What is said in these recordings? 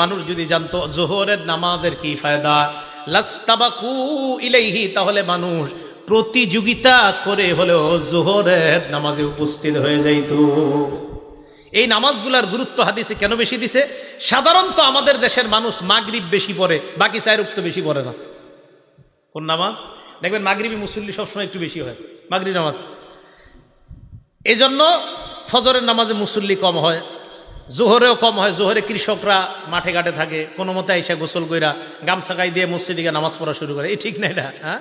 মানুষ যদি জানতো জোহরের নামাজের কি ফায়দা? ইলাইহি, তাহলে মানুষ প্রতিযোগিতা করে হলেও জোহরের নামাজে উপস্থিত হয়ে যাইতো। এই নামাজগুলার গুরুত্ব হাদিসে কেন বেশি দিছে? সাধারণত আমাদের দেশের মানুষ মাগরিব বেশি পড়ে, বাকি চায়ের উক্ত বেশি পড়ে না। কোন নামাজ? দেখবেন মাগরিবি মুসল্লি সবসময় একটু বেশি হয়, মাগরিব নামাজ। এই জন্য ফজরের নামাজে মুসল্লি কম হয়। জোহরেও কম হয়, জোহরে কৃষকরা মাঠে ঘাটে থাকে, কোনো মতে আইসা গোসল কইরা গামছা গাই দিয়ে মসজিদিকে নামাজ পড়া শুরু করে। এই ঠিক নাই না হ্যাঁ?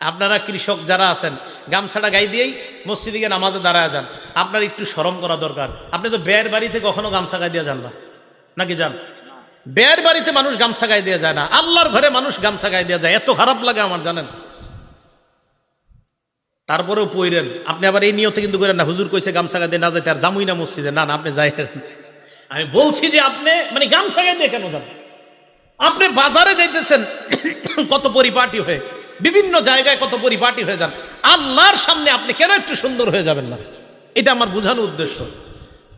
আপনারা কৃষক যারা আছেন, গামছাটা গাই দিয়েই মসজিদিকে নামাজে দাঁড়ায় যান। আপনার একটু সরম করা দরকার। আপনি তো বেয়ের বাড়িতে কখনো গামছা গাই দিয়ে যান না। নাকি যান? বেয়ের বাড়িতে মানুষ গামছা গাই দিয়ে যায় না। আল্লাহর ঘরে মানুষ গামছা গাই দিয়ে যায়। এত খারাপ লাগে আমার, জানেন? তারপরেও পইরেন। আপনি আবার এই নিয়তে কিন্তু করেন না, হুজুর কইছে গামছা গাই দিয়ে না যাইতে, আর জামুই না মসজিদে। না না, আপনি যাই আমি বলছি যে আপনি মানে গামছা গাই দিয়ে কেন যান আপনি বাজারে যাইতেছেন, কত পরিপাটি হয়ে, বিভিন্ন জায়গায় কত পরিপাটি হয়ে যান, আল্লাহর সামনে আপনি কেন একটু সুন্দর হয়ে যাবেন না? এটা আমার বোঝানো উদ্দেশ্য।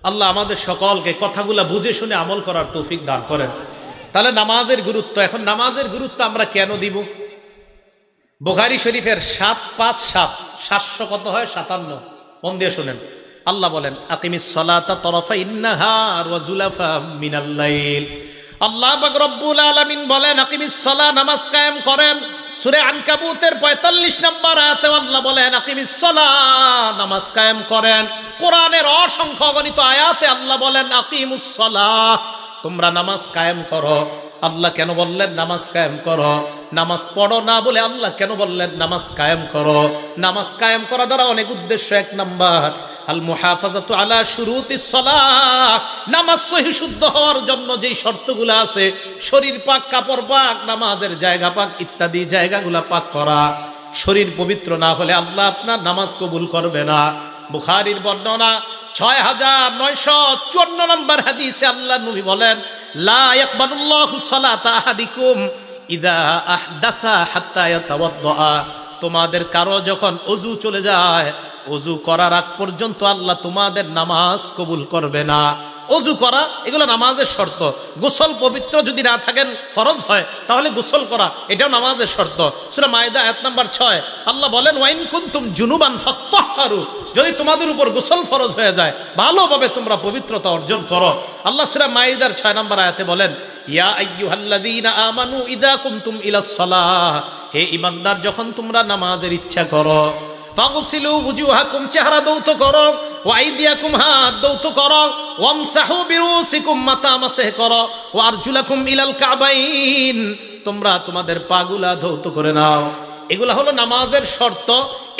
আল্লাহ আমাদের সকলকে কথাগুলা বুঝে শুনে আমল করার তৌফিক দান করেন। তাহলে নামাজের গুরুত্ব, এখন নামাজের গুরুত্ব আমরা কেন দিব? বোখারি শরীফের সাত পাঁচ সাত, সাতশো কত হয়? সাতান্ন। মন দিয়ে শুনেন। আল্লাহ বলেন, আকিমিস আল্লাহ পাক আলামিন বলেন, আকিমিস নামাজ কায়েম করেন। সূরা আনকাবুতের 45 নম্বর আল্লাহ বলেন, আকিমিস সলা নামাজ কায়েম করেন। কোরআনের অসংখ্য অগণিত আয়াতে আল্লাহ বলেন, আকিমুস সলাহ, তোমরা নামাজ কায়েম করো। আল্লাহ কেন বললেন, নামাজ কায়েম করো? নামাজ পড়ো না বলে আল্লাহ কেন বললেন, নামাজ কায়েম করো? নামাজ কায়েম করা দ্বারা অনেক উদ্দেশ্য এক নাম্বার। আল মুহাফাজাতু আলা শুরুতি সলাহ। নামাজ সহি শুদ্ধ হওয়ার জন্য যেই শর্তগুলো আছে, শরীর পাক, কাপড় পাক, নামাজের জায়গা পাক ইত্যাদি জায়গাগুলা পাক করা। শরীর পবিত্র না হলে আল্লাহ আপনার নামাজ কবুল করবে না। বুখারির বর্ণনা ছয় হাজার নয়শো চুয়ান্ন নম্বর হাদিসে আল্লাহ নবী বলেন, লা ইয়াকবালুল্লাহু সালাতা আহাদিকুম ইদা আহদাসা হাত্তা ইয়াতাওয়াদ্দা। তোমাদের কারও যখন অজু চলে যায় অজু করার আগ পর্যন্ত আল্লাহ তোমাদের নামাজ কবুল করবে না। অজু করা, এগুলো নামাজের শর্ত। গোসল পবিত্র যদি না থাকেন, ফরজ হয়, তাহলে গোসল করা, এটাও নামাজের শর্ত। সুরা মায়দা এক নাম্বার ছয়। আল্লাহ বলেন, ওয়াইন কুন্তুম জুনুবান ফাত্তাহহারু। যদি তোমাদের উপর গোসল ফরজ হয়ে যায়, ভালোভাবে তোমরা পবিত্রতা অর্জন করো। আল্লাহ সুরা মাইদার ছয় নম্বর আয়াতে বলেন, ইয়া আইয়ুহাল্লাযীনা আমানু ইদা কুনতুম ইলাস সালাহ। হে ইমানদার যখন তোমরা নামাজের ইচ্ছা করো ফাগসিলু উজুহাকুম চেহারা দৌত ওয়াইদিয়াকুম হাত দৌত ওয়ামসাহু বিরুসিকুম মাথা মাসে করো, ও আরজুলাকুম ইলাল কাবাইন। তোমরা তোমাদের পাগুলা ধৌত করে নাও। এগুলা হলো নামাজের শর্ত।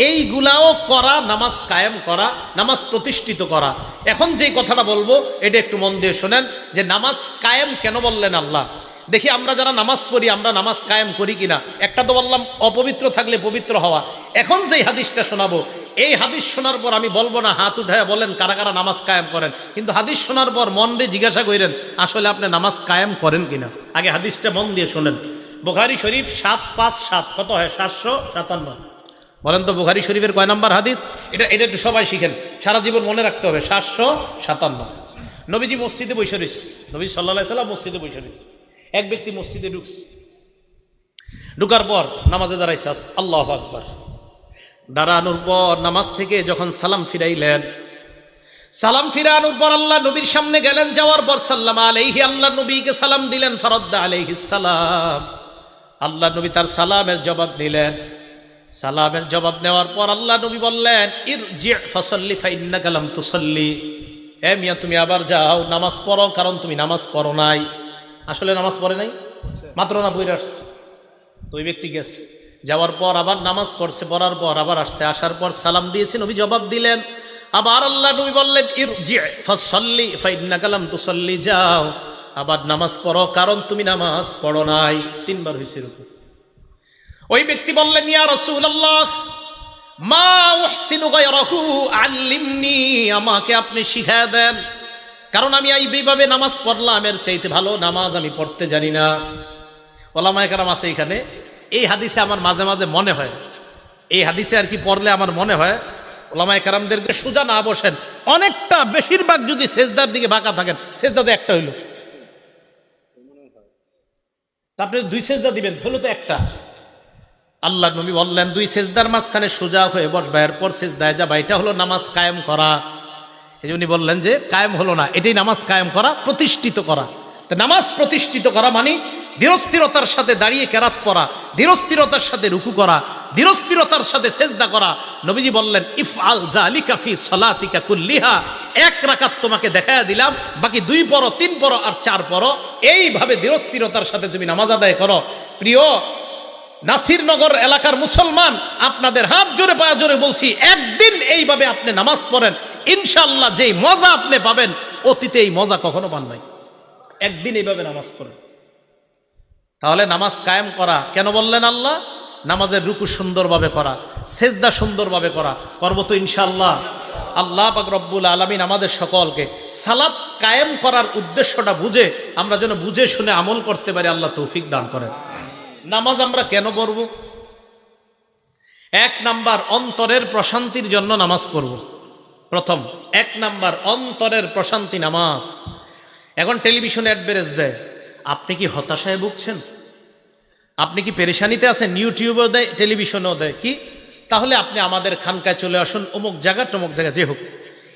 এইগুলাও করা, নামাজ কায়েম করা, নামাজ প্রতিষ্ঠিত করা। এখন যেই কথাটা বলব, এটা একটু মন দিয়ে শোনেন, যে নামাজ কায়েম কেন বললেন আল্লাহ? দেখি আমরা যারা নামাজ পড়ি, আমরা নামাজ কায়েম করি কিনা। একটা তো বললাম, অপবিত্র থাকলে পবিত্র হওয়া। এখন যেই হাদিসটা শোনাবো, এই হাদিস শোনার পর আমি বলব না, হাত উঠায় বলেন, কারা কারা নামাজ কায়েম করেন। কিন্তু হাদিস শোনার পর মন দিয়ে জিজ্ঞাসা করেন, আসলে আপনি নামাজ কায়েম করেন কিনা? আগে হাদিসটা মন দিয়ে শোনেন। বুখারি শরীফ সাত পাঁচ সাত, কত হয়? সাতশো সাতান্ন। বলেন তো, বুখারি শরীফের কয় নাম্বার হাদিস? এটা এটা একটু সবাই শিখেন। সারা জীবন মনে রাখতে হবে, সাতশো সাতান্ন। নবীজি মসজিদে বৈশা রয়েছে। নবী সাল্লাহ সাল্লাম মসজিদে বৈশা রয়েছে। এক ব্যক্তি মসজিদে ঢুকছে। ঢুকার পর নামাজে দাঁড়াইছে আল্লাহ আকবার। দাঁড়ানোর পর নামাজ থেকে যখন সালাম ফিরাইলেন, সালাম ফিরানোর পর আল্লাহ নবীর সামনে গেলেন, যাওয়ার পর সাল্লাম আলাইহি, আল্লাহ নবীকে সালাম দিলেন, ফরদ্দা আলাইহি সালাম। আল্লাহ নবী তার সালামের জবাব নিলেন সালামের জবাব নেওয়ার পর আল্লাহ নবী বললেন ইর ফসল্লি ফাইন্না কালাম তুসল্লি। এ মিয়া, তুমি আবার যাও, নামাজ পড়ো, কারণ তুমি নামাজ পড়ো নাই। আসলে নামাজ পড়ে নাই? মাত্র না বই আসছে। তো ওই ব্যক্তি গেছে। যাওয়ার পর আবার নামাজ পড়ছে পড়ার পর আবার আসছে। আসার পর সালাম দিয়েছেন নবী জবাব দিলেন আবার আল্লাহ নবী বললেন ইর ফসল্লি ফাইন্না কালাম তুসল্লি যাও। আবার নামাজ পড়ো কারণ তুমি নামাজ পড়ো নাই। তিনবার হয়েছে এরকম। ওই ব্যক্তি বললেন ইয়া রাসূলুল্লাহ মা গায়রাহু আল্লিমনি আমাকে আপনি শিখায় দেন। কারণ আমি এইভাবে নামাজ পড়লাম, এর চাইতে ভালো নামাজ আমি পড়তে জানি না। ওলামায়ে কারাম আছে এখানে। এই হাদিসে আমার মাঝে মাঝে মনে হয়। এই হাদিসে আর কি পড়লে আমার মনে হয়, ওলামায় কারামদেরকে সোজা না বসেন। অনেকটা বেশিরভাগ যদি সেজদার দিকে বাঁকা থাকেন, সেজদা তো একটা হইল। তারপরে দুই সেজদা দিবেন হলো তো একটা। আল্লাহ নবী বললেন, দুই সেজদার মাঝখানে সোজা হয়ে বসবা, এরপর সেজদায় যাবা। এটা হলো নামাজ কায়েম করা। এই উনি বললেন যে কায়েম হলো না, এটাই নামাজ কায়েম করা, প্রতিষ্ঠিত করা। তা নামাজ প্রতিষ্ঠিত করা মানে ধীরস্থিরতার সাথে দাঁড়িয়ে কেরাত পড়া, ধীরস্থিরতার সাথে রুকু করা, ধীরস্থিরতার সাথে সেজদা করা। নবীজি বললেন ইফ আল দালিকা ফি সলাতিকা কুল্লিহা। এক রাকাত তোমাকে দেখায়া দিলাম, বাকি দুই পরো, তিন পরো আর চার পরো। এইভাবে ধীরস্থিরতার সাথে তুমি নামাজ আদায় করো। প্রিয়, নাসিরনগর এলাকার মুসলমান, আপনাদের হাত জোরে পায়া জোরে বলছি, একদিন এইভাবে আপনি নামাজ পড়েন ইনশাল্লাহ যেই মজা আপনি পাবেন অতীতে এই মজা কখনো পান নাই। একদিন এইভাবে নামাজ পড়েন। তাহলে নামাজ কায়েম করা, কেন বললেন আল্লাহ? নামাজের রুকু সুন্দরভাবে করা, সেজদা সুন্দরভাবে করা, করব তো ইনশাল্লাহ আল্লাহ পাক রব্বুল আলমিন আমাদের সকলকে সালাত কায়েম করার উদ্দেশ্যটা বুঝে, আমরা যেন বুঝে শুনে আমল করতে পারি, আল্লাহ তৌফিক দান করেন। নামাজ আমরা কেন পড়ব? এক নাম্বার, অন্তরের প্রশান্তির জন্য নামাজ পড়ব। প্রথম, এক নাম্বার অন্তরের প্রশান্তি নামাজ। এখন টেলিভিশনে অ্যাডভারেজ দেয়, আপনি কি হতাশায় ভুগছেন? আপনি কি পেরেশানিতে আছেন? ইউটিউবেও দেয়, টেলিভিশনেও দেয়। কি? তাহলে আপনি আমাদের খানকায় চলে আসুন, অমুক জায়গা টমুক জায়গা, যে হোক।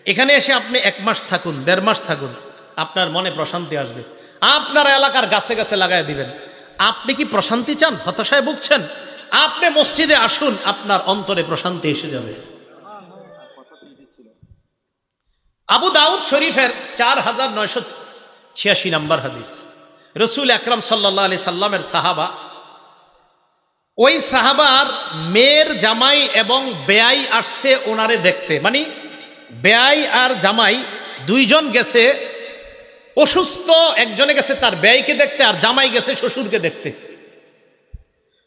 এখানে এসে আপনি এক মাস থাকুন, দেড় মাস থাকুন, আপনার মনে প্রশান্তি আসবে। আপনার এলাকার গাছে গাছে লাগাই দিবেন। আপনি কি প্রশান্তি চান? হতাশায় ভুগছেন? আপনি মসজিদে আসুন, আপনার অন্তরে প্রশান্তি এসে যাবে। আবু দাউদ শরীফের চার হাজার নয়শো ছিয়াশি নাম্বার হাদিস। রসুল আকরাম সাল্লাহ আলি সাল্লামের সাহাবা, ওই সাহাবার মেয়ের জামাই এবং বেয়াই আসছে ওনারে দেখতে। মানে বেয়াই আর জামাই দুইজন গেছে, অসুস্থ, একজনে গেছে তার ব্যয়কে দেখতে আর জামাই গেছে শ্বশুরকে দেখতে।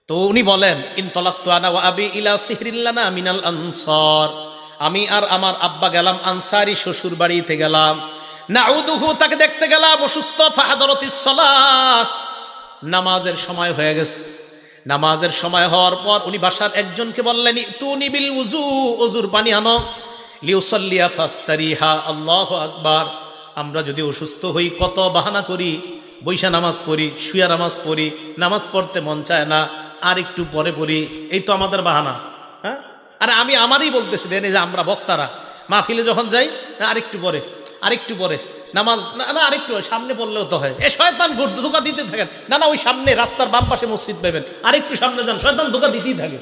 তো উনি বলেন ইনতলাক্তু আনা আবি ইলা সিহরিল্লানা মিনাল আনসার। আমি আর আমার আব্বা গেলাম আনসারি শ্বশুর বাড়িতে গেলাম। নাউদুহু তাকে দেখতে গেলাম অসুস্থ ফাহাদরতিস সালাত। নামাজের সময় হয়ে গেছে। নামাজের সময় হওয়ার পর উনি বাসার একজনকে বললেন তুনি বিল উজু অজুর পানি আনো। লিউসল্লিয়া ফাস্তারিহা, আল্লাহ আকবার। আমরা যদি অসুস্থ হই, কত বাহানা করি। বৈশা নামাজ পড়ি, শুয়া নামাজ পড়ি। নামাজ পড়তে মন চায় না আর একটু পরে পড়ি। এই তো আমাদের বাহানা। হ্যাঁ? আরে আমি আমারই বলতেছি দেন যে আমরা বক্তারা মাহফিলে যখন যাই না, আরেকটু পরে আরেকটু পরে নামাজ না না আরেকটু সামনে পড়লেও তো হয়। এ শয়তান ধোকা দিতে থাকেন। না না ওই সামনে রাস্তার বাম পাশে মসজিদ পাবেন। আরেকটু সামনে যান শয়তান ধোকা দিতেই থাকে।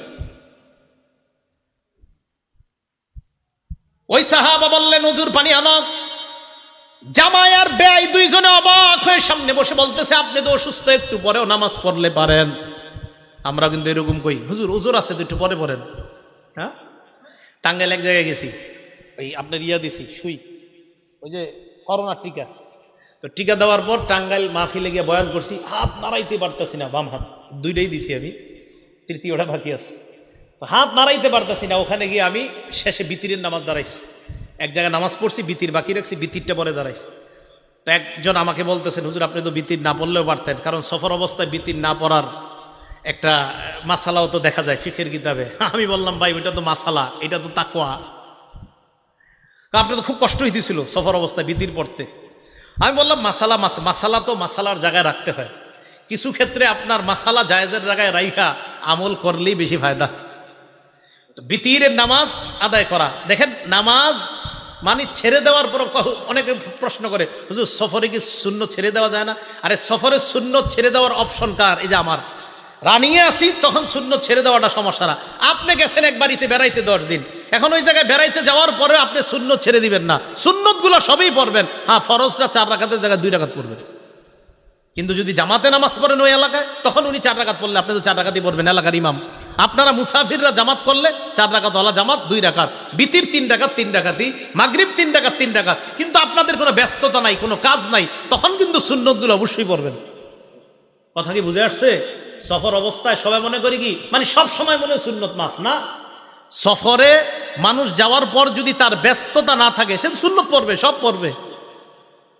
ওই সাহাবা বললেন নজুর পানি আনক জামাই আর ব্যয় দুইজনে অবাক হয়ে সামনে বসে বলতেছে আপনি তো অসুস্থ একটু পরেও নামাজ পড়লে পারেন। আমরা কিন্তু এরকম কই হুজুর হুজুর আছে তো একটু পরে পড়েন। হ্যাঁ? টাঙ্গাইল এক জায়গায় গেছি। ওই আপনার ইয়া দিছি সুই ওই যে করোনার টিকা। তো টিকা দেওয়ার পর টাঙ্গাইল মাহফিলে গিয়ে বয়ান করছি হাত নাড়াইতে পারতাছি না বাম হাত। দুইটাই দিছি আমি তৃতীয়টা বাকি আছে। হাত নাড়াইতে পারতাছি না ওখানে গিয়ে আমি শেষে বিতিরের নামাজ দাঁড়াইছি। এক জায়গায় নামাজ পড়ছি বিতির বাকি রাখছি বিতিরটা পরে দাঁড়াইছি। তো একজন আমাকে বলতেছেন হুজুর আপনি তো বিতির না পড়লেও পারতেন। কারণ সফর অবস্থায় বিতির না পড়ার একটা মাসালাও তো দেখা যায় ফিখের কিতাবে। আমি বললাম, ভাই, ওইটা তো মাসালা, এটা তো তাকুয়া আপনি তো খুব কষ্ট হইতেছিল সফর অবস্থায় বিতির পড়তে। আমি বললাম, মাসালা, মাস, মাসালা তো মাসালার জায়গায় রাখতে হয়। কিছু ক্ষেত্রে আপনার মাসালা জায়েজের জায়গায় রাইখা আমল করলেই বেশি ফায়দা। বিতিরের নামাজ আদায় করা। দেখেন, নামাজ মানে ছেড়ে দেওয়ার পর অনেকে প্রশ্ন করে, হুজুর, সফরে কি শূন্য ছেড়ে দেওয়া যায় না? আরে সফরের শূন্য ছেড়ে দেওয়ার অপশন কার? এই যে আমার। রানিয়ে আসি, তখন শূন্য ছেড়ে দেওয়াটা সমস্যা না। আপনি গেছেন এক বাড়িতে বেড়াইতে দশ দিন। এখন ওই জায়গায় বেড়াইতে যাওয়ার পরে আপনি শূন্য ছেড়ে দিবেন না। সুন্নতগুলো সবই পড়বেন। হ্যাঁ ফরজটা চার রাখাতের জায়গায় দুই রাখাত পড়বেন। কিন্তু যদি জামাতে নামাজ পড়েন ওই এলাকায়, তখন উনি চার রাকাত পড়লে, আপনি তো চার রাকাতই পড়বেন, এলাকার ইমাম। আপনারা মুসাফিররা জামাত করলে, চার রাকাত ওলা জামাত, দুই রাকাত। বিতির তিন রাকাত, তিন ডাকাতি মাগরিব তিন রাকাত তিন রাকাত। কিন্তু আপনাদের কোনো ব্যস্ততা নাই, কোনো কাজ নাই, তখন কিন্তু সুন্নতগুলো অবশ্যই পড়বেন। কথা কি বুঝে আসছে? সফর অবস্থায় সবাই মনে করি কি? মানে সব সময় মনে সুন্নত মাফ, না? সফরে মানুষ যাওয়ার পর যদি তার ব্যস্ততা না থাকে, সে সুন্নত পড়বে, সব পড়বে।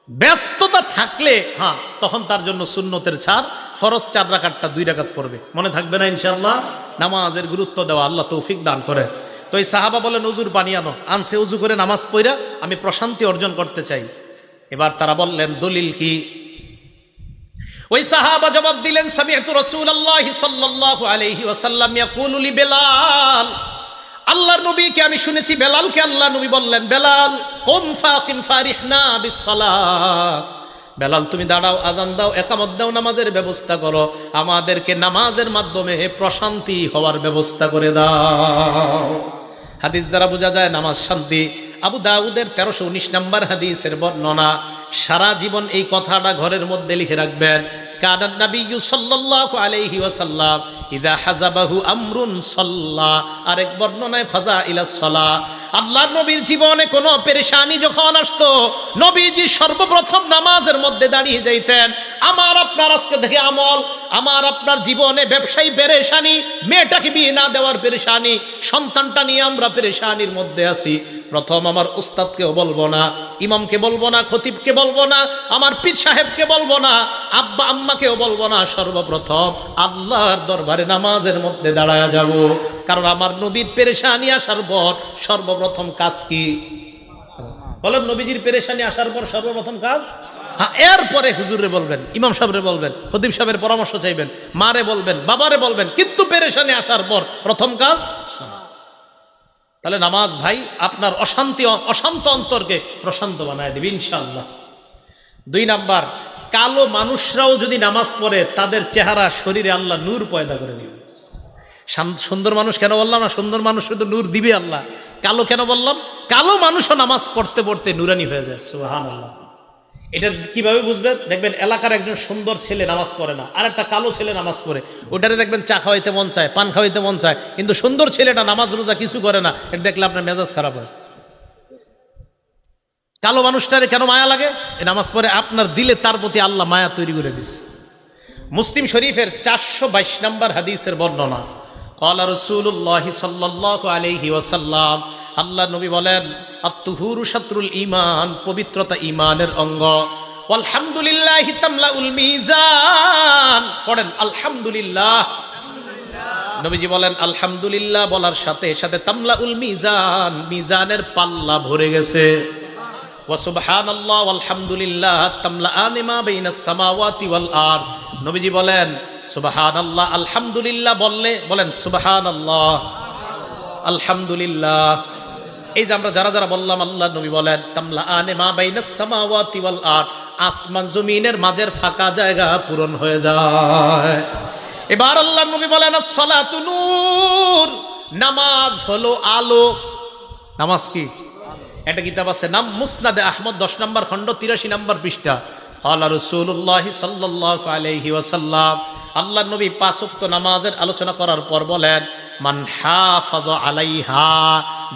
ব্যস্ততা থাকলে হ্যাঁ তখন তার জন্য সুন্নতের ছাড়, ফরজ চার রাকাতটা দুই রাকাত পড়বে। মনে থাকবে না ইনশাল্লাহ নামাজের গুরুত্ব দেওয়া আল্লাহ তৌফিক দান করে। তো এই সাহাবা বলেন উজুর পানি আনো। আনছে উজু করে নামাজ পড়া আমি প্রশান্তি অর্জন করতে চাই। এবার তারা বললেন, দলিল কি? ওই সাহাবা জবাব দিলেন, সামিআতু রাসূলুল্লাহ সাল্লাল্লাহু আলাইহি ওয়াসাল্লাম ইয়াকুলু লি বেলাল। আল্লাহর নবীকে আমি শুনেছি, বেলালকে আল্লাহ নবী বললেন, বেলাল, কুম ফাকিম ফারিহনা বিসসালাহ বেলাল, তুমি দাঁড়াও আজান দাও, একামত দাও, নামাজের ব্যবস্থা করো। আমাদেরকে নামাজের মাধ্যমে প্রশান্তি হওয়ার ব্যবস্থা করে দাও। হাদিস দ্বারা বোঝা যায়, নামাজ শান্তি। আবু দাউদের তেরোশো উনিশ নম্বর হাদিসের বর্ণনা সারা জীবন এই কথাটা ঘরের মধ্যে লিখে রাখবেন। কানান পেরেশানি যখন আসতো, নবীজি সর্বপ্রথম নামাজের মধ্যে দাঁড়িয়ে যাইতেন। আমার আপনার আজকে দেখে আমল, আমার আপনার জীবনে ব্যবসায়ী পেরেশানি, মেয়েটাকে বিয়ে না দেওয়ার পেরেশানি, সন্তানটা নিয়ে আমরা পেরেশানির মধ্যে আছি। প্রথম আমার উস্তাদকেও বলব না, ইমামকে বলব না, খতিবকে বলব না, আমার পীর সাহেবকে বলব না, আব্বা আম্মাকেও বলব না, সর্বপ্রথম আল্লাহর দরবারে নামাজের মধ্যে দাঁড়ায়া যাব। কারণ আমার নবীর পেরেশানি আসার পর সর্বপ্রথম কাজ কি? বলেন, নবীজির পেরেশানি আসার পর সর্বপ্রথম কাজ? হ্যাঁ এরপরে হুজুরে বলবেন, ইমাম সাহেবরে বলবেন, খতিব সাহেবের পরামর্শ চাইবেন, মারে বলবেন, বাবারে বলবেন, কিন্তু পেরেশানি আসার পর প্রথম কাজ। তাহলে নামাজ ভাই আপনার অশান্তি, অশান্ত অন্তরকে প্রশান্ত বানায় দেবে, ইনশাআল্লাহ। দুই নাম্বার, কালো মানুষরাও যদি নামাজ পড়ে, তাদের চেহারা শরীরে আল্লাহ নূর পয়দা করে নিয়ে সুন্দর মানুষ কেন বললাম না? সুন্দর মানুষ শুধু নূর দিবে আল্লাহ। কালো কেন বললাম? কালো মানুষও নামাজ পড়তে পড়তে নুরানি হয়ে যায় সুহান আল্লাহ এটা কীভাবে বুঝবেন? দেখবেন এলাকার একজন সুন্দর ছেলে নামাজ পড়ে না আর একটা কালো ছেলে নামাজ পড়ে। ওটারে দেখবেন চা খাওয়াইতে মন চায়, পান খাওয়াইতে মন চায়, কিন্তু সুন্দর ছেলেটা নামাজ রোজা কিছু করে না, এটা দেখলে আপনার মেজাজ খারাপ হয়। কালো মানুষটারে কেন মায়া লাগে? এ নামাজ পড়ে আপনার দিলে তার প্রতি আল্লাহ মায়া তৈরি করে দিচ্ছে মুসলিম শরীফের চারশো বাইশ নম্বর হাদিসের বর্ণনা কলা রসুল্লাহ সাল্লাহ আলহি ওসাল্লাম আল্লাহ নবী বলেন আত্মহুরু শত্রুল ইমান পবিত্রতা ইমানের অঙ্গ। আলহামদুলিল্লাহ তামলা উল মিজান। পড়েন, আলহামদুলিল্লাহ। নবীজি বলেন, আলহামদুলিল্লাহ বলার সাথে সাথে তামলা উল মিজান, মিজানের পাল্লা ভরে গেছে। আলহামদুলিল্লাহ বললে, বলেন সুবহান আলহামদুলিল্লাহ। এই যে আমরা যারা যারা বললাম, আল্লাহ নবী বলেন, তামলা আনিমা বেইনা সামাওয়াতি ওয়াল আর আসমান জমিনের মাঝের ফাঁকা জায়গা পূরণ হয়ে যায়। এবার আল্লাহ নবী বলেন সলাতু নূর, নামাজ হলো আলো। নামাজ কি? একটা কিতাব আছে, নাম মুসনাদে আহমদ, দশ নম্বর খণ্ড, তিরাশি নম্বর পৃষ্ঠা। আল্লাহ রসুল্লাহ সাল্লাহ আলহি ওয়াসাল্লাম, আল্লাহ নবী পাঁচক্ত নামাজের আলোচনা করার পর বলেন মান আলাইহা,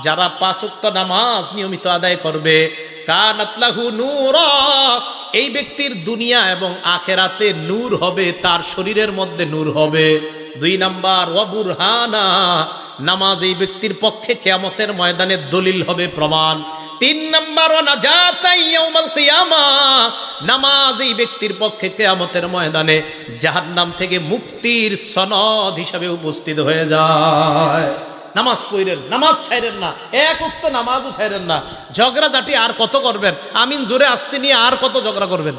যারা পাঁচক্ত নামাজ নিয়মিত আদায় করবে এই ব্যক্তির দুনিয়া এবং আখেরাতে নূর হবে, তার শরীরের মধ্যে নূর হবে। দুই নাম্বার ওয়াবুরহানা নামাজ এই ব্যক্তির পক্ষে কেয়ামতের ময়দানে দলিল হবে প্রমাণ। তিন নাম্বার নামাজ এই ব্যক্তির পক্ষে কেয়ামতের ময়দানে যাহার নাম থেকে মুক্তির সনদ হিসাবে উপস্থিত হয়ে যায়। নামাজ পড়েন, নামাজ ছাইরেন না, এক উক্ত নামাজও ছাইরেন না। ঝগড়া জাটি আর কত করবেন? আমিন জোরে আসতে নিয়ে আর কত ঝগড়া করবেন?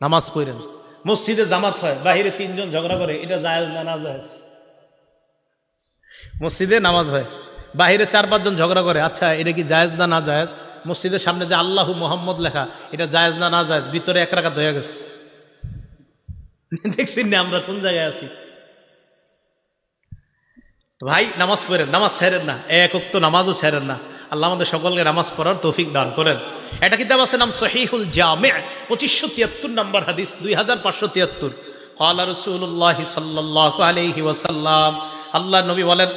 নামাজ পড়েন। মসজিদে জামাত হয়, বাহিরে তিনজন ঝগড়া করে, এটা জায়েজ না না জায়েজ? মসজিদে নামাজ হয়। বাহিরে চার পাঁচজন ঝগড়া করে আচ্ছা এটা কি জায়েজ না না জায়েজ? মসজিদের সামনে যে আল্লাহ মোহাম্মদ লেখা, এটা জায়েজ না না জায়েজ? ভিতরে এক রাখা হয়ে গেছে। দেখছি না আমরা কোন জায়গায় আছি? ভাই, নামাজ পড়েন, নামাজ ছেড়েন না। এক উক্ত নামাজও ছেড়েন না। আল্লাহ আমাদের সকলকে নামাজ পড়ার তৌফিক দান করেন। এটা কিতাব আছে নাম সহিহুল জামে, পঁচিশশো তিয়াত্তর নম্বর হাদিস, দুই হাজার পাঁচশো তিয়াত্তর। কলা রসুল্লাহ সাল্লাহ আলহি ওয়াসাল্লাম আল্লাহ নবী বলেন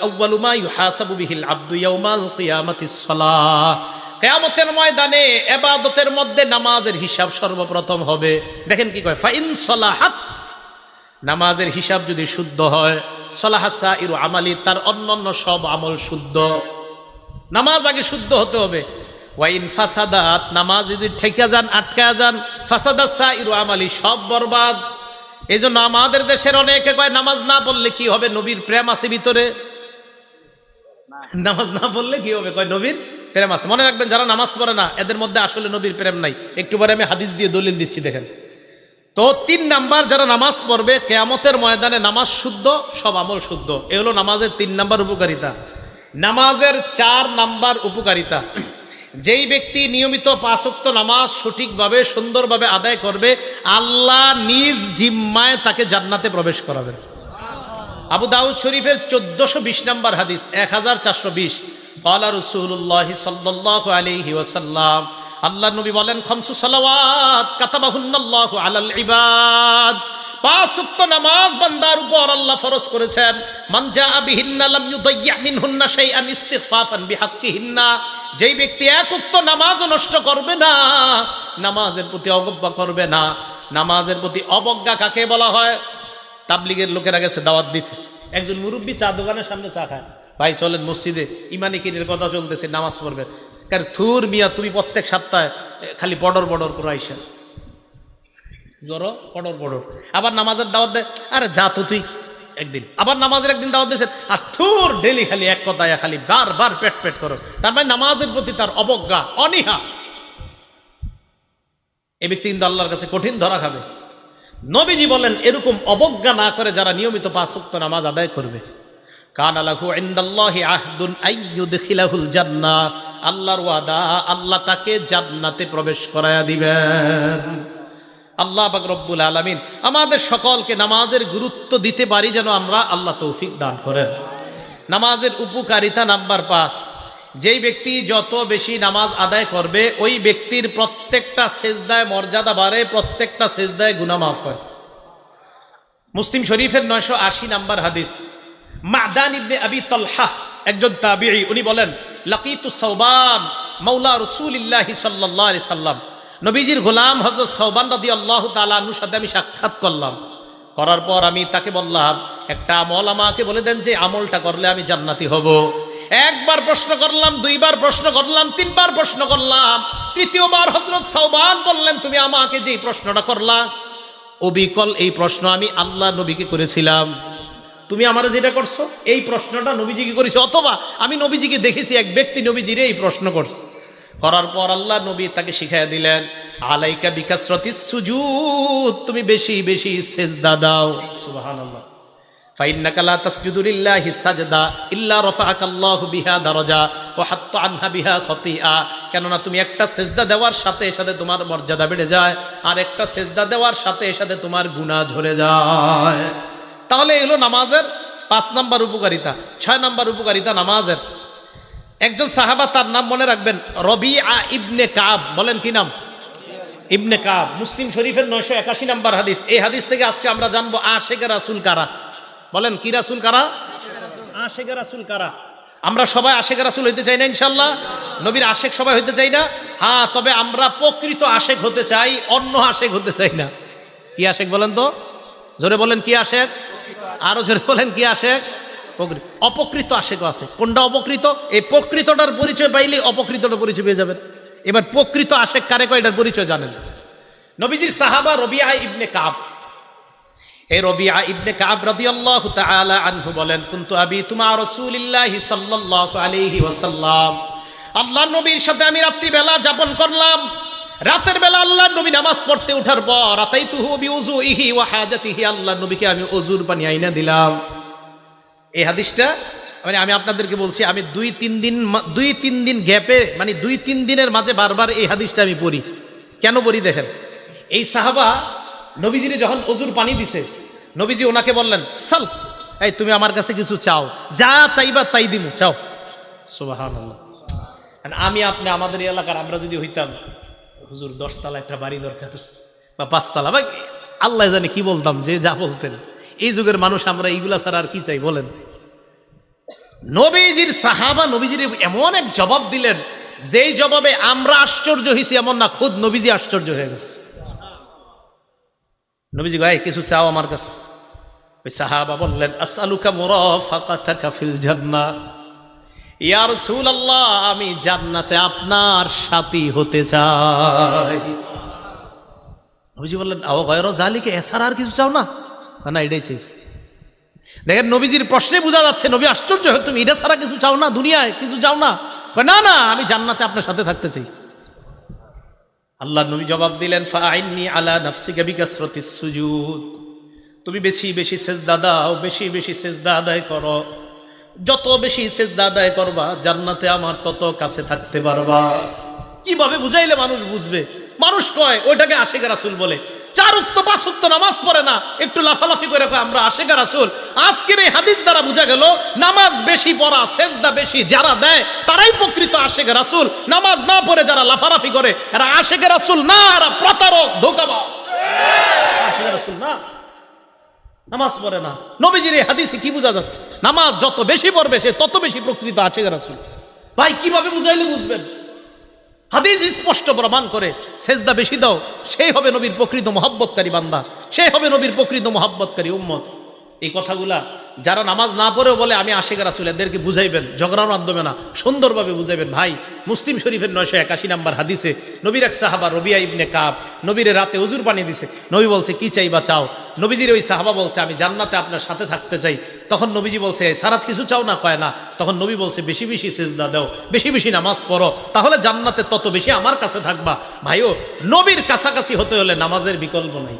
কিয়ামতের ময়দানে ইবাদতের মধ্যে নামাজের হিসাব সর্বপ্রথম হবে। দেখেন কি কয়, ফাইন সলাহাত। নামাজের হিসাব যদি শুদ্ধ হয় সলাহাসা ইরু আমালি, তার অন্যান্য সব আমল শুদ্ধ। নামাজ আগে শুদ্ধ হতে হবে। ওয়াইন ফাসাদাত, নামাজ যদি ঠেকে যান আটকা যান ফাসাদাত সা ইরু আমালি সব বরবাদ। এই জন্য আমাদের দেশের অনেকে কয়, নামাজ না পড়লে কি হবে নবীর প্রেম আছে ভিতরে? নামাজ না পড়লে কি হবে? কয়, নবীর প্রেম আছে। মনে রাখবেন, যারা নামাজ পড়ে না, এদের মধ্যে আসলে নবীর প্রেম নাই। একটু পরে আমি হাদিস দিয়ে দলিল দিচ্ছি, দেখেন। তো তিন নাম্বার, যারা নামাজ পড়বে, কেয়ামতের ময়দানে নামাজ শুদ্ধ, সব আমল শুদ্ধ। এ হলো নামাজের তিন নাম্বার উপকারিতা। নামাজের চার নাম্বার উপকারিতা। যেই ব্যক্তি নিয়মিত পাঁচক্ত নামাজ সঠিকভাবে, সুন্দরভাবে আদায় করবে, আল্লাহ নিজ জিম্মায় তাকে জান্নাতে প্রবেশ করাবেন। আবু দাউদ শরীফের চোদ্দশো বিশ নম্বর হাদিস, এক হাজার চারশো বিশ। কলা রসুল্লাহ সাল্লাহ আলহি ওসাল্লাম আল্লাহ নবী বলেন, খমসু সালাওয়াত কাতাবাহুন্নাল্লাহ আলাল ইবাদ। নামাজ বান্দার উপর আল্লাহ ফরজ করেছেন। মান জা বিহিন্না লাম ইউদাইয়া মিনহুন্না শাইআন ইস্তিগফাফান বিহাক্কিহিন্না। যেই ব্যক্তি নষ্ট করবে না, নামাজের প্রতি অবজ্ঞা করবে না। নামাজের প্রতি অবজ্ঞা কাকে বলা হয়? তাবলিগের লোকেরা গেছে দাওয়াত দিতে। একজন মুরব্বী চা দোকানের সামনে চা খায়। ভাই, চলেন মসজিদে, ইমানি কিনের কথা চলতেছে, নামাজ পড়বেন কারণ থুর মিয়া, তুমি প্রত্যেক সপ্তাহে খালি পডর পডর করে আইসা। জড়ো পডর পডর আবার নামাজের দাওয়াত দেয়, আরে যা তো তুই। একদিন। আবার নামাজের একদিন দাওয়াত দিয়েছেন আর থুর ডেলি খালি এক কথায় খালি বার বার পেট পেট করো তার মানে নামাজের প্রতি তার অবজ্ঞা, অনীহা। এ ব্যক্তি কিন্তু আল্লাহর কাছে কঠিন ধরা খাবে। নবীজি বলেন, এরকম অবজ্ঞা না করে যারা নিয়মিত পাঁচ ওয়াক্ত নামাজ আদায় করবে। কান আলাহু ইনদাল্লাহি আহদুন আইয়ুদখিলাহুল জান্নাত আল্লাহর ওয়াদা আল্লাহ তাকে জান্নাতে প্রবেশ করায়া দিবেন। আল্লাহ পাক রব্বুল আলামিন আমাদের সকলকে নামাজের গুরুত্ব দিতে পারি যেন আমরা আল্লাহ তৌফিক দান করেন। নামাজের উপকারিতা নাম্বার পাঁচ, যেই ব্যক্তি যত বেশি নামাজ আদায় করবে, ওই ব্যক্তির প্রত্যেকটা সেজদায় মর্যাদা বাড়ে, প্রত্যেকটা সেজদায় গুনামাফ হয়। মুসলিম শরীফের নয়শো আশি নাম্বার হাদিস, মাদান ইবনে আবি তলহা, একজন তাবিঈ, উনি বলেন, লাকিতু সৌবান মাওলা রসুলিল্লাহি সাল্লাল্লাহু আলাইহি সাল্লাম। নবীজির গোলাম হযরত সৌবান রাদিয়াল্লাহু তাআলা আনহুর সাথে আমি সাক্ষাৎ করলাম। করার পর আমি তাকে বললাম, একটা আমল আমাকে বলে দেন যে আমলটা করলে আমি জান্নাতি হব। একবার প্রশ্ন করলাম, দুইবার প্রশ্ন করলাম, তিনবার প্রশ্ন করলাম। তৃতীয়বার হজরত সৌবান বললেন, তুমি আমাকে যে প্রশ্নটা করলা, অবিকল এই প্রশ্ন আমি আল্লাহ নবীকে করেছিলাম। তুমি আমার যেটা করছ, এই প্রশ্নটা নবীজিকে করেছে, অথবা আমি নবীজিকে দেখেছি, এক ব্যক্তি নবীজিরে এই প্রশ্ন করছে। করার পর আল্লাহ নবী তাকে শিখাই দিলেন আলাইকা বিকাশরতি সুজুদ তুমি বেশি বেশি সেজদা দাও। সুবহানাল্লাহ। ইল্লা রাফাআকা আল্লাহু বিহা দারাজা ওয়া হাত্তা আনহা বিহা খতিআ। কেননা তুমি একটা সেজদা দেওয়ার সাথে সাথে তোমার মর্যাদা বেড়ে যায় আর একটা সেজদা দেওয়ার সাথে সাথে তোমার গুনাহ ঝরে যায়। তাহলে এগুলো নামাজের পাঁচ নাম্বার উপকারিতা ছয় নাম্বার উপকারিতা নামাজের। একজন সাহাবা তার নাম মনে রাখবেন রবি আ ইবনে কাব। বলেন কি নাম? ইবনে কাব। মুসলিম শরীফের নয়শো একাশি নাম্বার হাদিস। এই হাদিস থেকে আজকে আমরা জানব আশেখ রাসুল কারা? বলেন কি রাসুল কারা? আশেখ রাসুল কারা? আমরা সবাই আশেখ রাসুল হইতে চাই না ইনশাল্লাহ নবীর আশেখ সবাই হইতে চাই না? হ্যাঁ তবে আমরা প্রকৃত আশেখ হতে চাই অন্য আশেখ হতে চাই না। কি আশেখ বলেন তো? জোরে বলেন কি আশেখ আরও জোরে বলেন কি আশেখ অপকৃত আশেকও আছে। কোনটা অপকৃত? এই প্রকৃতটার পরিচয় পাইলে অপকৃতটার পরিচয় পেয়ে যাবেন। এবার প্রকৃত আশেক কারে কয় এটার পরিচয় জানেন? নবীজির সাহাবা রবিআ ইবনে কাব। এই রবিআ ইবনে কাব রাদিয়াল্লাহু তাআলা আনহু বলেন, কুনতু আবি তুমা রাসূলিল্লাহি সাল্লাল্লাহু আলাইহি ওয়াসাল্লাম। আল্লাহর নবীর সাথে আমি রাত্রি বেলা যাপন করলাম। রাতের বেলা আল্লাহ নবী নামাজ পড়তে ওঠার পর রাতাইতুহু বিউজুইহি ওয়া হাজাতিহি আল্লাহ নবীকে আমি ওজুর পানি আইনা দিলাম। এই হাদিসটা মানে আমি আপনাদেরকে বলছি, আমি দুই, তিন দিন দুই, তিন দিন গ্যাপে মানে দুই, তিন দিনের মাঝে বারবার এই হাদিসটা আমি পড়ি। কেন পড়ি দেখেন? এই সাহাবা নবীজিরে যখন অজুর পানি দিছে, নবীজি ওনাকে বললেন, সাল, এই তুমি আমার কাছে কিছু চাও। যা চাইবা তাই দিমু, চাও। সুবাহান আমি আপনি আমাদের এলাকার, আমরা যদি হইতাম, হুজুর দশতলা একটা বাড়ি দরকার, বা পাঁচতলা, বা আল্লাহ জানে কি বলতাম, যে যা বলতেন। এই যুগের মানুষ আমরা এইগুলা ছাড়া আর কি চাই বলেন? নবীজির সাহাবা, নবীজির এমন এক জবাব দিলেন, যেই জবাবে আমরা আশ্চর্য হয়েছি এমন না, খুদ নবীজি আশ্চর্য হয়ে গেছে। নবীজি ভাই কিছু চাও আমার কাছে? সাহাবা বললেন, আসআলুকা মুরাফাকাতাকা ফিল জান্নাহ। ইয়া রাসূলুল্লাহ, আমি জান্নাতে আপনার সাথী হতে চাই। নবীজি বললেন, আও গয়র জালিকে এছাড়া আর কিছু চাও না? না, এটাই চাই দেখেন, নবীজির প্রশ্নে বোঝা যাচ্ছে, নবী আশ্চর্য হয় তুমি এটা ছাড়া কিছু চাও না, দুনিয়ায় কিছু চাও না। না না, আমি জান্নাতে আপনার সাথে থাকতে চাই। আল্লাহ নবী জবাব দিলেন ফাইনি আলা নাফসিকা বিকাসরতিস সুজুদ। তুমি বেশি বেশি সেজদা দাও, বেশি বেশি সেজদা আদায় করো। যত বেশি সেজদা আদায় করবা, জান্নাতে আমার তত কাছে থাকতে পারবা। কীভাবে বুঝাইলে মানুষ বুঝবে? মানুষ কয়, ওইটাকে আশেখ রাসুল বলে। চার উক্ত পাঁচ নামাজ পড়ে না, একটু লাফালাফি করে আমরা আশেখ রাসুল। আজকের এই হাদিস দ্বারা বোঝা গেল, নামাজ বেশি পড়া, সেজদা বেশি যারা দেয়, তারাই প্রকৃত আশেখ রাসুল। নামাজ না পড়ে যারা লাফালাফি করে, এরা আশেখ রাসুল না, এরা প্রতারক, ধোকাবাজ। আশেখ রাসুল না। নামাজ পড়ে না। নবীজির এই হাদিসে কি বোঝা যাচ্ছে? নামাজ যত বেশি পড়বে, সে তত বেশি প্রকৃত আছে রাসুল। ভাই, কীভাবে বুঝাইলে বুঝবেন? হাদিস স্পষ্ট প্রমাণ করে, সেজদা বেশি দাও, সেই হবে নবীর প্রকৃত মহাব্বতকারী বান্দা, সেই হবে নবীর প্রকৃত মহাব্বতকারী উম্মত। এই কথাগুলা যারা নামাজ না পড়েও বলে, আমি আশেখ রাসুল এদেরকে বুঝাইবেন, ঝগড়ার মাধ্যমে না, সুন্দরভাবে বুঝাইবেন। ভাই, মুসলিম শরীফের নয়শো একাশি নাম্বার হাদিসে নবীর এক সাহাবা রবিয়া ইবনে কাব নবীর রাতে অজুর পানি দিছে। নবী বলছে, কি চাই বা চাও? নবীজির ওই সাহাবা বলছে, আমি জান্নাতে আপনার সাথে থাকতে চাই। তখন নবীজি বলছে সারাজ কিছু চাও না? কয়, না। তখন নবী বলছে, বেশি বেশি সেজদা দাও, বেশি বেশি নামাজ পড়ো, তাহলে জান্নাতে তত বেশি আমার কাছে থাকবা। ভাইও, নবীর কাছাকাছি হতে হলে নামাজের বিকল্প নাই।